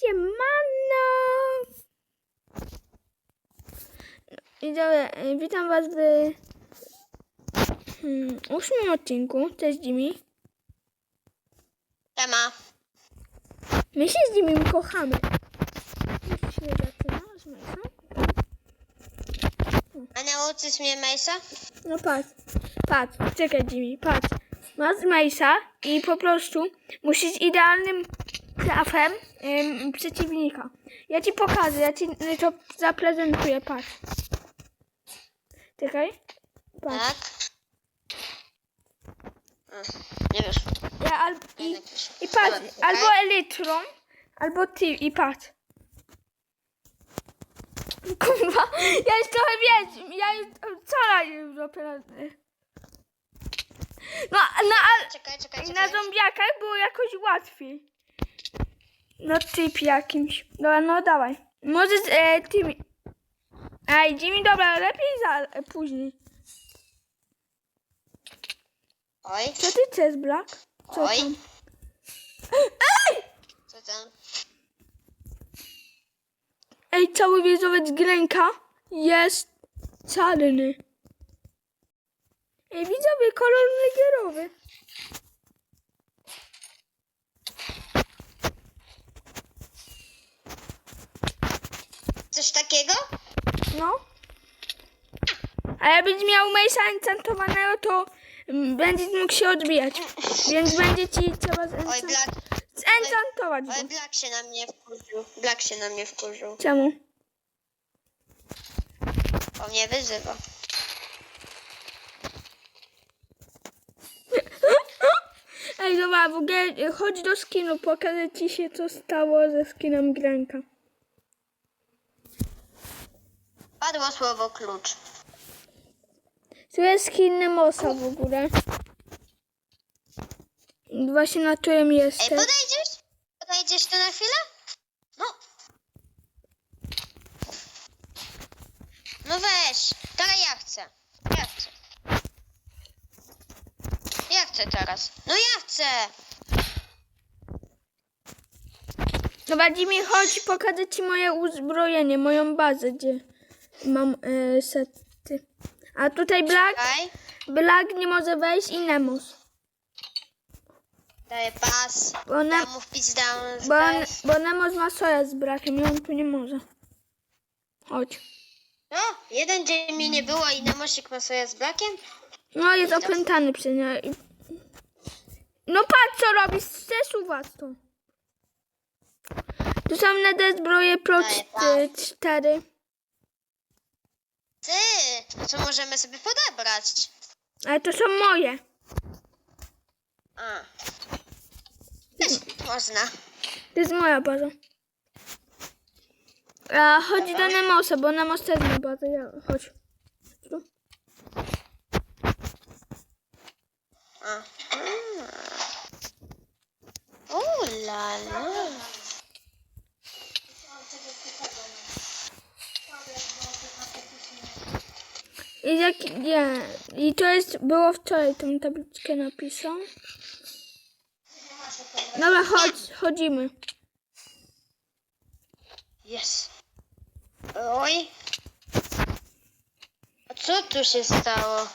Siemano! Widzowie, witam was w hmm, ósmym odcinku. Cześć Jimmy. Siema. My się z Jimmy kochamy. Już się zaczyna z Mason. A nauczysz mnie Mejsa? No patrz, patrz, czekaj Jimmy, patrz. Masz Mace'a i po prostu musisz idealnym trafem ym, przeciwnika. Ja ci pokażę, ja ci to zaprezentuję, patrz. Czekaj. Patrz. Tak. A, nie wiesz. Ja al i, i patrz, Dobra, czekaj. albo Elytron, albo ty i patrz. Kurwa, ja już trochę wiesz, ja już ja już dopiero... No, no, ale... Czekaj, czekaj, I na czekaj. zombiakach było jakoś łatwiej. No typ jakimś. Dobra, no dawaj. Może z e, tymi. Ej, Jimmy, dobra, lepiej za, e, później. Oj, Co ty chcesz, Black? Co Oj. tam? co tam? Ej, cały wieżowiec Grenka jest czarny. Ej, widzowie, kolor negerowy. Coś takiego? No. A jakbyś miał Mace'a enchantowanego, to mm, będziesz mógł się odbijać. Więc będzie ci trzeba Oj, Black. zenchantować Oj. Black się na mnie wkurzył. Black się na mnie wkurzył. Czemu? Bo mnie wyzywa. Ej, dobra, w ogóle chodź do skinu, pokażę ci się, co stało ze skinem Grenka. Padło słowo klucz. Tu jest skin Nemosa w ogóle. Właśnie na którym Ej, jestem. podejdziesz? Podejdziesz tu na chwilę? No. No weź. Teraz ja chcę. Ja chcę. Ja chcę teraz. No ja chcę. Dobra, Jimmy, chodź, pokażę ci moje uzbrojenie, moją bazę, gdzie mam e, sety. A tutaj Black, Daj. Black nie może wejść i Nemos. Daję pas. Bo, ne, down. bo, bo Nemos ma soja z brakiem i on tu nie może. Chodź. No, jeden dzień mi nie było i Nemosik ma sobie z Blackiem. No, jest opętany przy niej. I- No patrz, co robisz, przesuwa to. Tu są nade zbroje Pro Daję 4. Ty, to możemy sobie podebrać. Ale to są moje. A. Też można. To jest moja baza. A chodź do Nemosa, bo Nemos też ma bazę. Ja, chodź. Tu. A. O la I jak, nie. I to jest, było wczoraj, tą tabliczkę napisał. Dobra, chodź, chodzimy. Jest. Oj. A co tu się stało?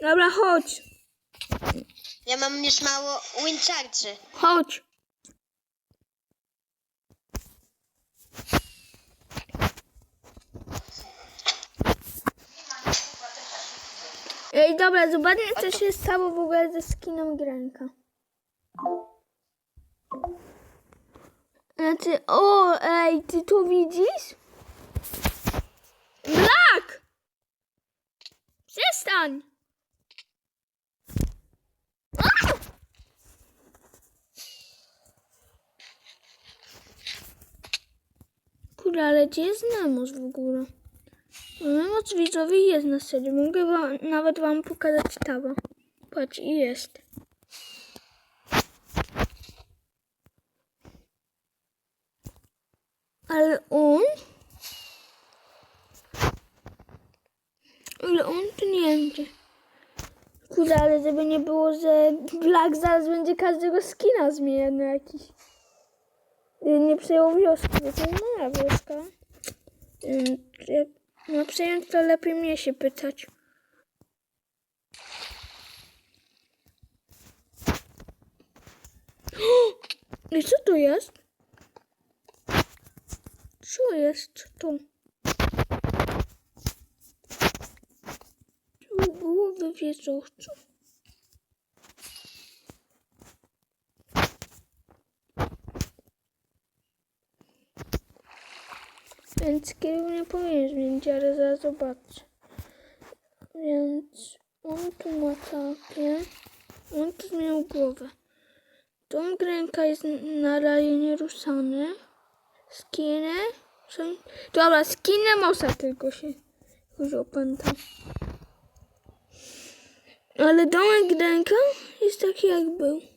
Dobra, chodź. Ja mam już mało wincharge'y. Chodź. Ej, dobra, zobaczmy, co się stało w ogóle ze skinem Grenka. Znaczy, o, ej, ty to widzisz? Black! Przestań! A! Kurde, ale gdzie jest Nemos w ogóle? No, Nemos widzowie jest na serio. Mogę wam, nawet wam pokazać taba. Patrz, i jest. Ale on... Ale on tu nie będzie. Kurde, ale żeby nie było, że Black zaraz będzie każdego skina zmieniać na jakiś. nie przejął wioski, bo to jest moja wioska. Ym, Jak ma przejąć, to lepiej mnie się pytać. I co tu jest? Co jest tu? Tu głowy wieżowców. Więc kierunek powinien zmienić, ale zaraz zobaczę. Więc on tu ma takie. On tu zmienił głowę. Tą ręka jest na razie nieruszany. Skiny. Są... Dobra, skiny mosa tylko się już opęta. Ale domek ręka jest taki jak był.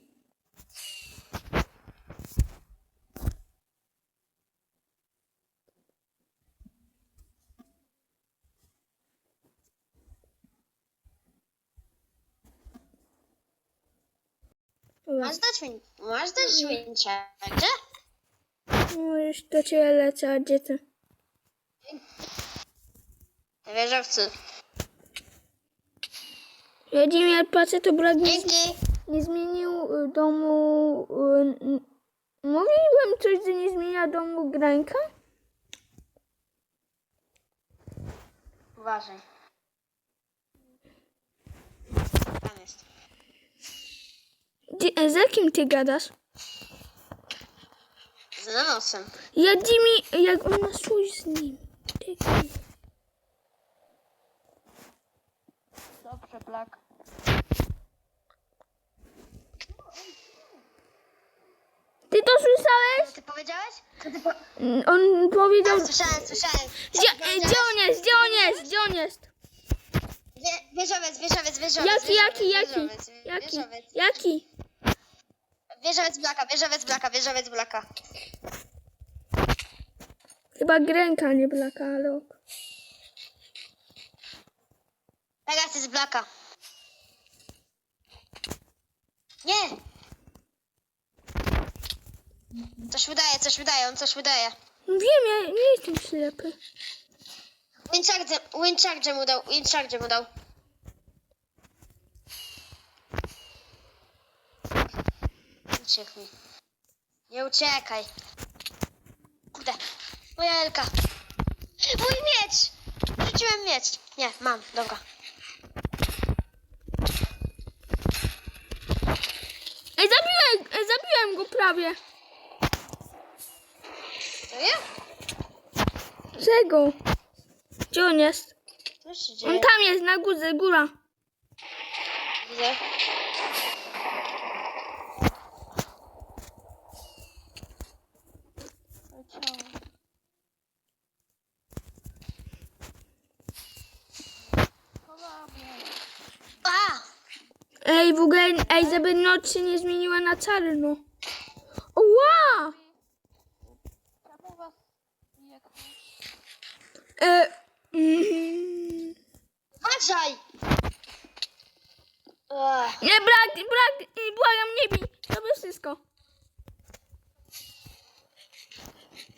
Masz dać mi, masz dać mięciacze? No już do ciebie lecę, a gdzie ty? Wieżowcy. Wladimir, patrzę, to brak nie, Dzięki. nie zmienił y, domu... y, Mówiłem coś, że nie zmienia domu Granka? Uważaj. Tam jest. Gdzie, e, za kim ty gadasz? Z nanosem. Ja Jimmy, jak on ma swój z nim. Czekaj. Dobrze, Black. Ty to słyszałeś? Co ty powiedziałeś? Co ty po... Mm, On powiedział... Tak, słyszałem, słyszałem. Gdzie, e, gdzie on jest? Gdzie on jest? Gdzie on jest? Wie, wieżowiec, wieżowiec, wieżowiec. Jaki, jaki, jaki? wieżowiec, Jaki? Wieżowiec. Jaki? Wieżowiec Blaka, wieżowiec Blaka, wieżowiec Blaka. Chyba Grenka, nie Blaka, ale ok. Pegas jest Blaka. Nie! Coś wydaje, coś wydaje, on coś wydaje. Wiem, ja nie jestem ślepy. Winchardzie mu dał, Winchardzie mu dał. Uciekł mi. Nie uciekaj. Kurde, moja Elka. Mój miecz! Rzuciłem miecz. Nie, mam, dobra. Ej, zabiłem, ej, zabiłem go prawie. To ja? Czego? Gdzie on jest? Co się On dzieje? tam jest, na górze, góra. Widzę. A! Ej, w ogóle, ej, żeby noc się nie zmieniła na czarno. Ła! E, mm, Uważaj! Ech, nie, brak, brak, i błagam, nie bij. Robię wszystko.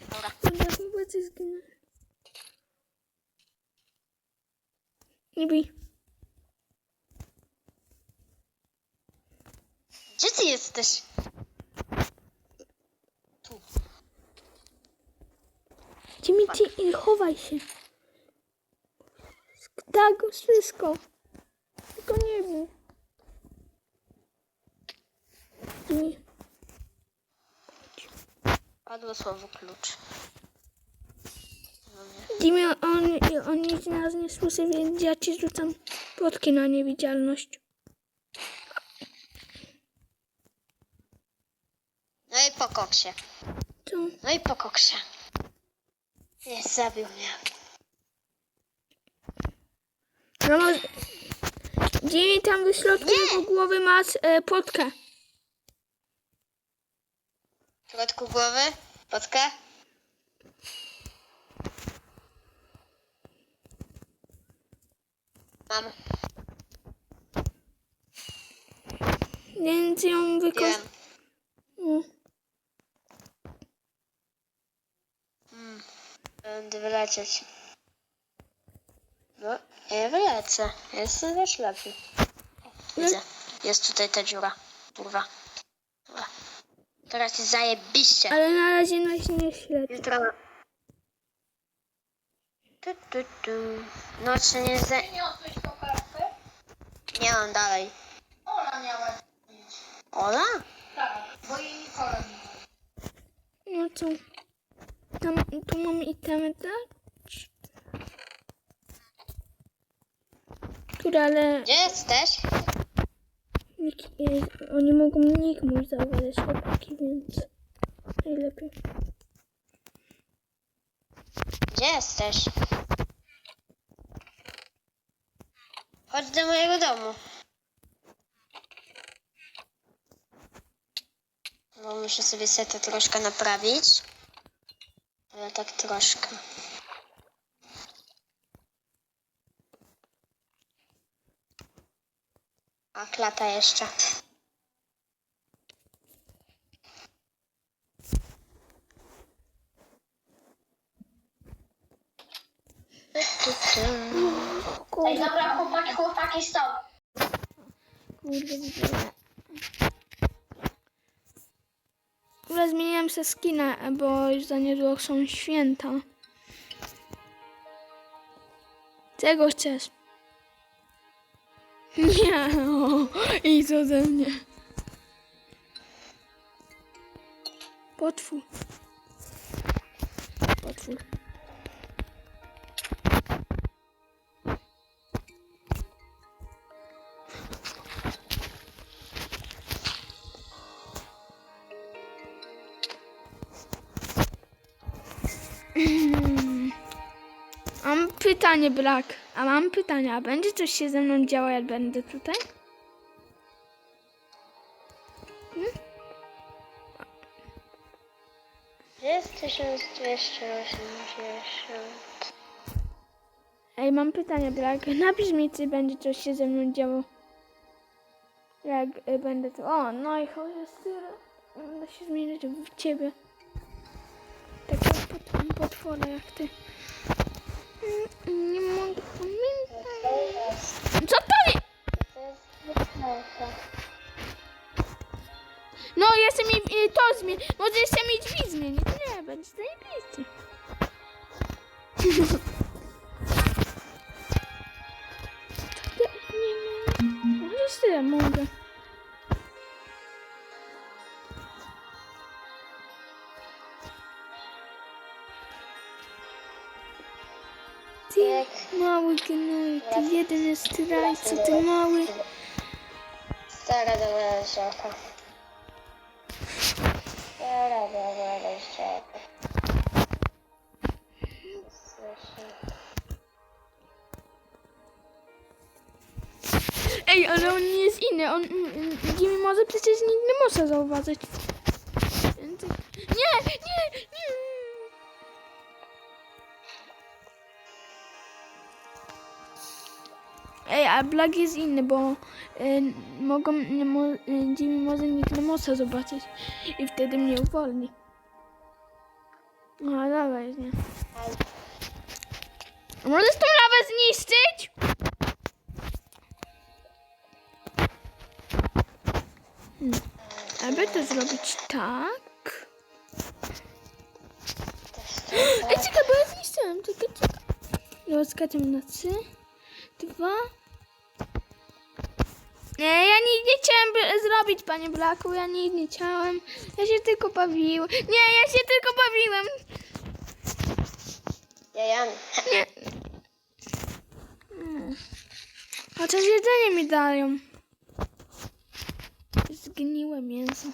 Dobra. Kurde, chyba coś zginę. Nie bij. Gdzie ty jesteś? Tu. Gdzie mi ty i chowaj się. Tak, wszystko. Tylko nie wiem. Jimmy, Padło słowo klucz. Jimmy, on, on nic nas nie słyszy, więc ja ci rzucam plotki na niewidzialność. No i po koksie. Co? No i po koksie. Jest, zabił mnie. No, może- Jimmy, tam w środku Nie! jego głowy masz e, potkę. W środku głowy? Potkę? Mam. Więc ją Wiem. wykorzystam. Będę wylecieć. No, ja wylecę. Jestem za ślepy. Widzę. Jest tutaj ta dziura. Kurwa. Dobra. Teraz jest zajebiście. Ale na razie nas nie śledzi. Jutro... Tu, tu, tu. Nocy nie za... Tą? Nie mam dalej. Ona miała mieć. Ola? Tak, bo jej Nikola nie ma. No co? Tam, tu mam itemy, tak? Ale Gdzie jesteś? nikt, e, oni mogą nikt mój zauważyć chłopaki, więc najlepiej. Gdzie jesteś? Chodź do mojego domu. Bo muszę sobie setę troszkę naprawić. Ale tak troszkę. A klata jeszcze. Ej, dobra, chłopaki, chłopaki, stop. kurde. Kurde, zmieniłem se skina, bo już za niedługo są święta. Czego chcesz? Nie, o, idź ode mnie. Potwór. Potwór. Mam pytanie, Brak. A mam pytanie, a będzie coś się ze mną działo, jak będę tutaj? Gdzie jest 1280? Ej, mam pytanie, Brak. Napisz mi, czy będzie coś się ze mną działo. Jak y, będę tu. O, no i chodź, tyle. Będę się zmieniać w ciebie. Takiego pot, potwora jak ty. Nie mogę pamiętać. Co to jest? No, jeszcze mi y, to zmień. Może jeszcze mi drzwi zmienić. Nie, będzie zajebiście. Nie ma. Może tyle mogę. Ty jeden zdrajca, ty mały. Stara dobra rzeka. Stara dobra rzeka. Ej, ale on nie jest inny. On mm, Jimmy może przecież nie może zauważyć. Nie, nie, nie. A Black jest inny, bo y, mogą, mo, y, Jimmy może może zobaczyć i wtedy mnie uwolni. No, dawaj, nie. Możesz tą lawę zniszczyć? Aby to zrobić tak. Ej, czekaj, bo ja zniszczyłem. Czekaj, czekaj. Skaczem na trzy, dwa. Nie, ja nic nie chciałem zrobić, panie Blaku. Ja nic nie chciałem. Ja się tylko bawiłem. Nie, ja się tylko bawiłem. Ja, ja. Nie. Mm. Chociaż jedzenie mi dają. Zgniłe mięso.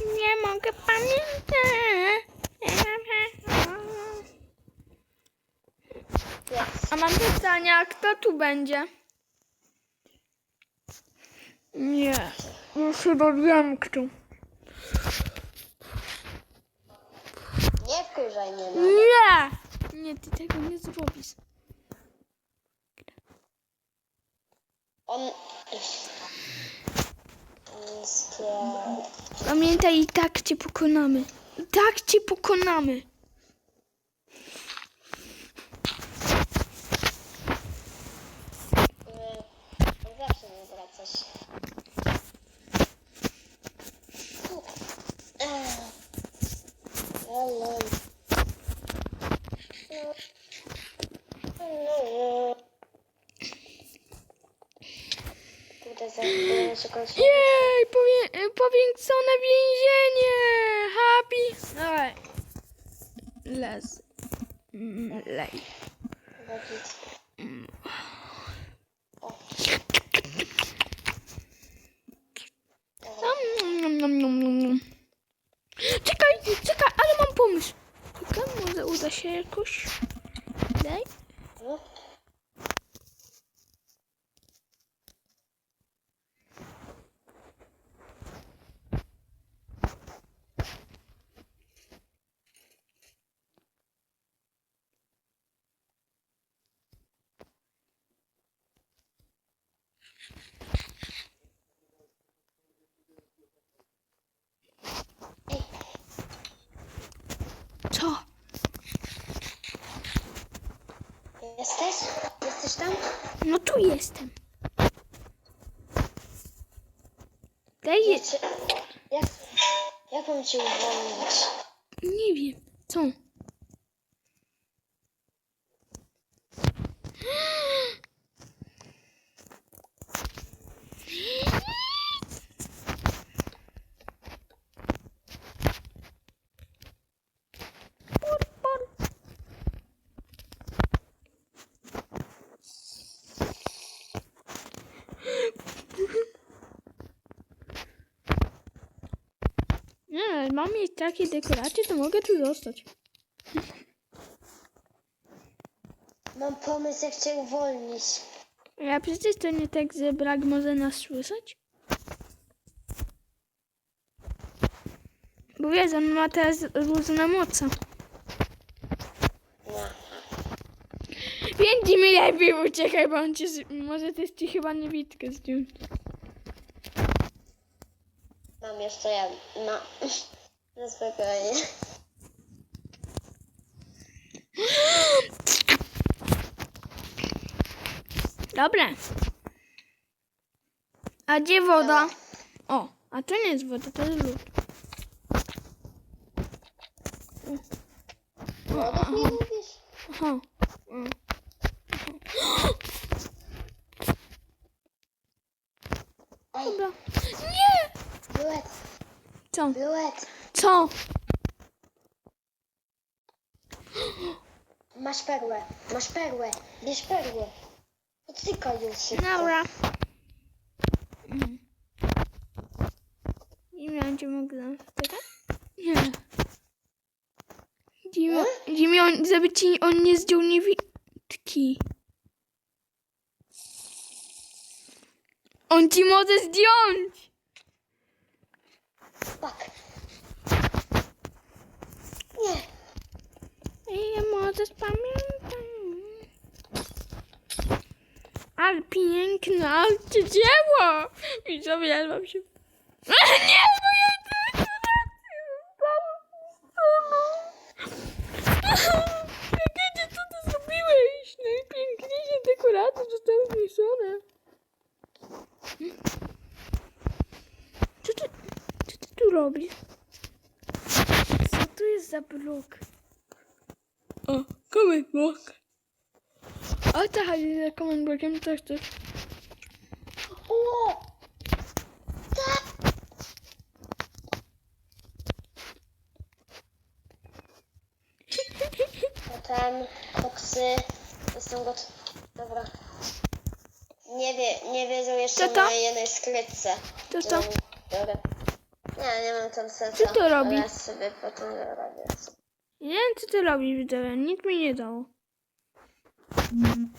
Nie mogę pamiętać. A mam pytania, kto tu będzie? Nie, już chyba wiem kto. Nie wkurzaj mnie, no. Nie! Nie, ty tego nie zrobisz. On... Niskie... Pamiętaj, i tak cię pokonamy. I tak cię pokonamy. Może uda się jakoś. Daj. No. Co? Jesteś? Jesteś tam? No tu jestem. Daj je... Czy, jak, jak mam cię uwolnić? Nie wiem. Co? Por, por. Nie, ale mam mieć takie dekoracje, to mogę tu zostać. Mam pomysł, jak cię uwolnić. Ja przecież to nie tak, że brak może nas słyszeć? Bo wiesz, on ma teraz różne moce. Więc mi lepiej uciekaj, bo on cię... z- Może też ci chyba niewidkę zdjąć. Mam jeszcze ja. No. No spokojnie. Dobra. A gdzie woda? O, a to nie jest woda, to jest lód. Wodę mi mówisz? Aha. Mm. Ej, Dobra. Nie! Byłet, Co? byłet. Co? Masz perłę, masz perłę. Bierz perłę. Odtykaj ją szybko. Dobra. Mm. Nie miałam cię mogę teraz? Nie. Jimmy, Jimmy on, żeby ci on nie zdjął niewidki. On ci może zdjąć. Tak. Nie. Ej, ja może pamiętam. Ale piękne, ale cię dzieło. I sobie ja mam się... Nie, bo ja dekoracje Jakie co ty zrobiłeś? Najpiękniejsze dekoracje zostały zniszczone. Co ty, co ty tu robisz? Co tu jest za blok? Block. O co chodzi za comment blockiem? Coś, coś. O! Tak. Potem koksy. Jestem gotowy. Dobra. Nie wie, nie wiedzą jeszcze Co to? na jednej skrytce. Co to? Dobra. Nie, nie mam tam serca. Co to robi? Ale sobie potem robię. Nie wiem, co ty robisz, widzowie. Nic mi nie dało. Hmm.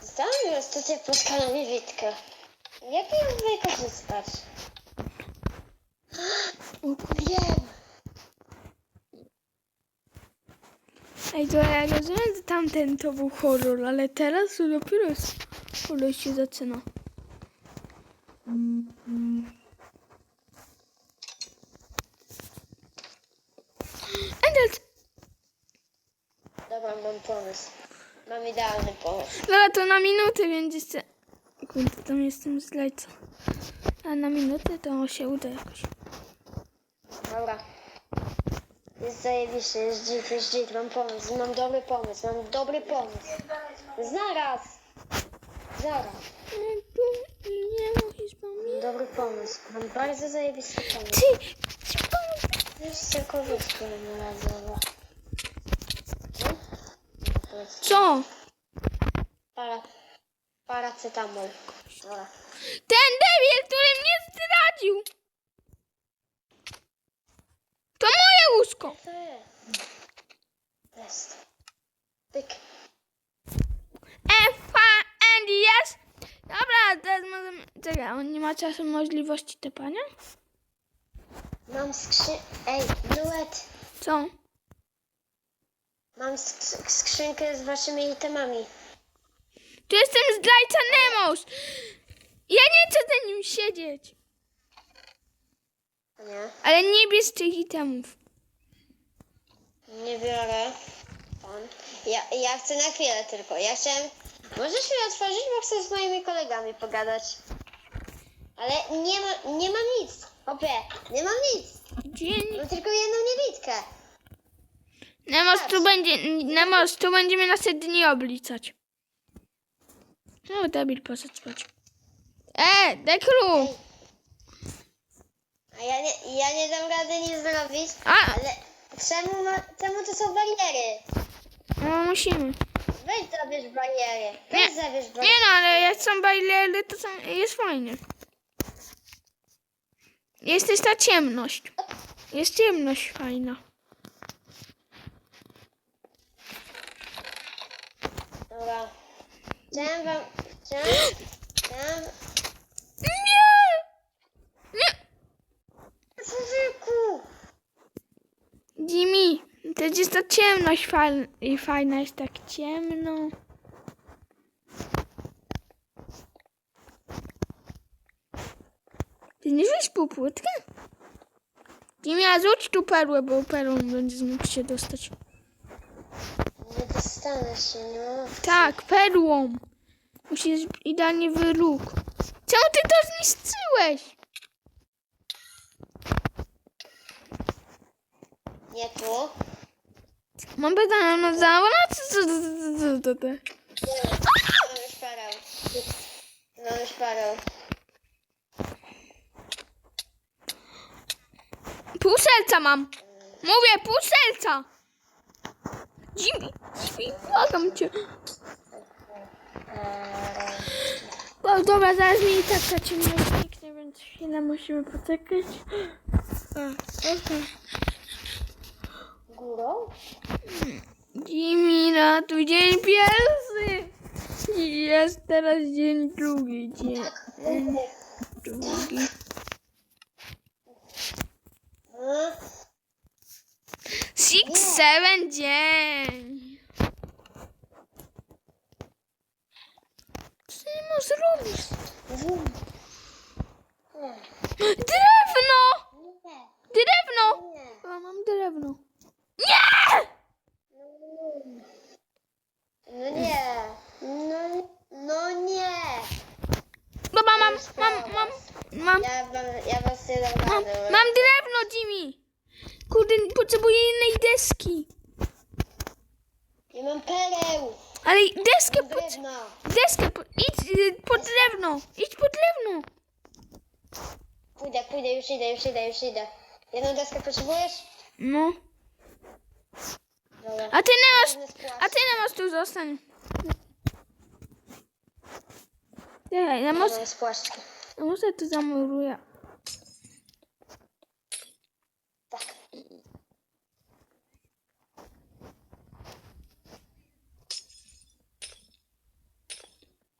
Zdałem już tutaj pod kanami Witkę. Jak ją wykorzystać? O kur- Wiem. Ej, to ja rozumiem, że tamten to był horror, ale teraz to dopiero jest horror się zaczyna. Endelt! Dobra, mam pomysł. Mam idealny pomysł. Dobra, to na minutę, jeszcze... Kurde, tam jestem z lejcą. A na minutę to się uda jakoś. Dobra. Jest zajebiście, jest dzik, jest dzik, mam pomysł, mam dobry pomysł, mam dobry pomysł. Zaraz! Zaraz. Nie musisz pomóc. dobry pomysł, mam bardzo zajebisty pomysł. Ty! Ty pomóc! Jest tylko Co? Para, paracetamol. Dobra. Ten debil, który mnie zdradził! To moje łóżko! To jest. Jest. Pyk. F, and yes! Dobra, teraz możemy... Czekaj, on nie ma czasu możliwości tepania? Mam skrzy... Ej, Nuet! Co? Mam sk- skrzynkę z waszymi itemami. Tu jestem zdrajca Nemos! Ja nie chcę za nim siedzieć! Nie? Ale nie bierz tych itemów. Nie biorę. Ja, ja chcę na chwilę tylko. Ja chciałem... Możesz mi otworzyć, bo chcę z moimi kolegami pogadać. Ale nie, ma, nie mam nic. Opie, nie mam nic. Dzień. Mam tylko jedną niewidkę. Nemos tu będzie... Nemos, tu będziemy na dni oblicać. No, debil, poszedł spać. E, Dekru! A ja nie, ja nie dam rady nic zrobić. A! Ale czemu, ma, czemu to są bariery? No, musimy. Weź zabierz bariery. Weź Nie. zabierz Nie bariery. no, ale jak są bajlery, to są, jest fajnie. Jest też ta ciemność. Jest ciemność fajna. Dobra. Chciałem wam... Chciałem... Chciałem... Nie! Nie! Człowieku! Jimmy, to jest ta ciemność fajna, i fajna jest tak ciemno. Ty nie wiesz półpłytkę? Jimmy, a rzuć tu perłę, bo perłą będziesz mógł się dostać. Nie dostanę się, mam... Tak, perłą. Musisz idealnie w róg. Czemu ty to zniszczyłeś? Nie tu. Mam pytanie na zabrać? Co to, co to, to? Mam już parę. Mam już parę. Pół serca mam. Mówię, pół serca. Jimmy, Jimmy, błagam cię. Eee, O, dobra, zaraz mi i tak ta ciemność zniknie, więc chwilę musimy poczekać. A, okej. Górą? Jimmy, ratuj dzień pierwszy. Jest teraz dzień drugi, dzień drugi. Six, seven, dzień. Co nie możesz robić? Wum. Nie. Drewno! Drewno! A, mam drewno. Nie! No nie. No, no nie. Dobra, mam, mam, mam, mam, Ja, wam, ja was nie dam mam, rady. mam drewno, Jimmy. Kurde, potrzebuję innej deski. Ja mam pereł. Ale deskę Mam pod, deskę pod, idź y, pod drewno, idź pod drewno. Pójdę, pójdę, już idę, już idę, już idę. Jedną deskę potrzebujesz? No. Dobra. A ty nie masz, a ty nie masz tu zostań. Czekaj, ja może, Drewno z płaszczki. ja może tu zamuruję.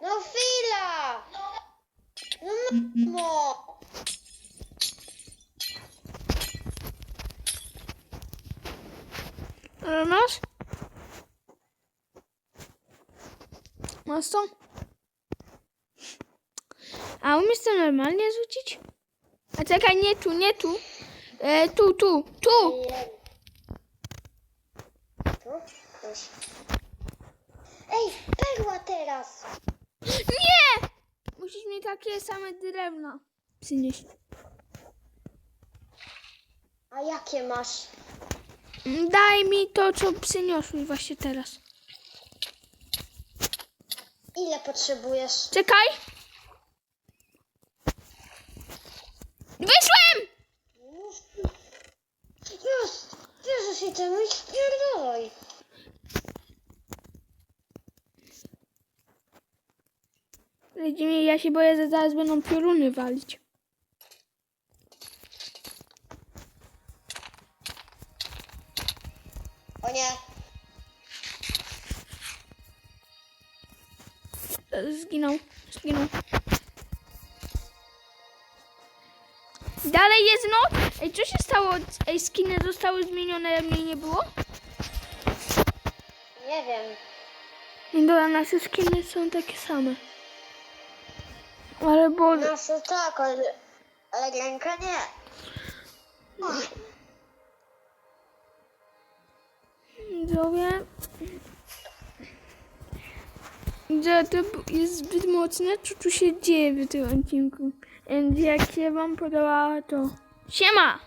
No chwila! No mamo! E, Masz? Masz to? A umiesz to normalnie rzucić? A czekaj, nie tu, nie tu. E, tu, tu, tu. Ej, perła teraz! Musisz mi takie same drewno przynieść. A jakie masz? Daj mi to, co przyniosłeś właśnie teraz. Ile potrzebujesz? Czekaj. Wyszłem! Już! Już! Bierzesz się temu i spierdolaj! Ja się boję, że zaraz będą pioruny walić. O nie! Zginął, zginął. Dalej jest noc. Ej, co się stało? Ej, skiny zostały zmienione, a mnie nie było? Nie wiem. Dobra, nasze skiny są takie same. Ale bo... Nasze tak, ale, ale ręka nie. Widzowie... Że to jest zbyt mocne, co tu się dzieje w tym odcinku. Więc jak się wam podoba, to... Siema!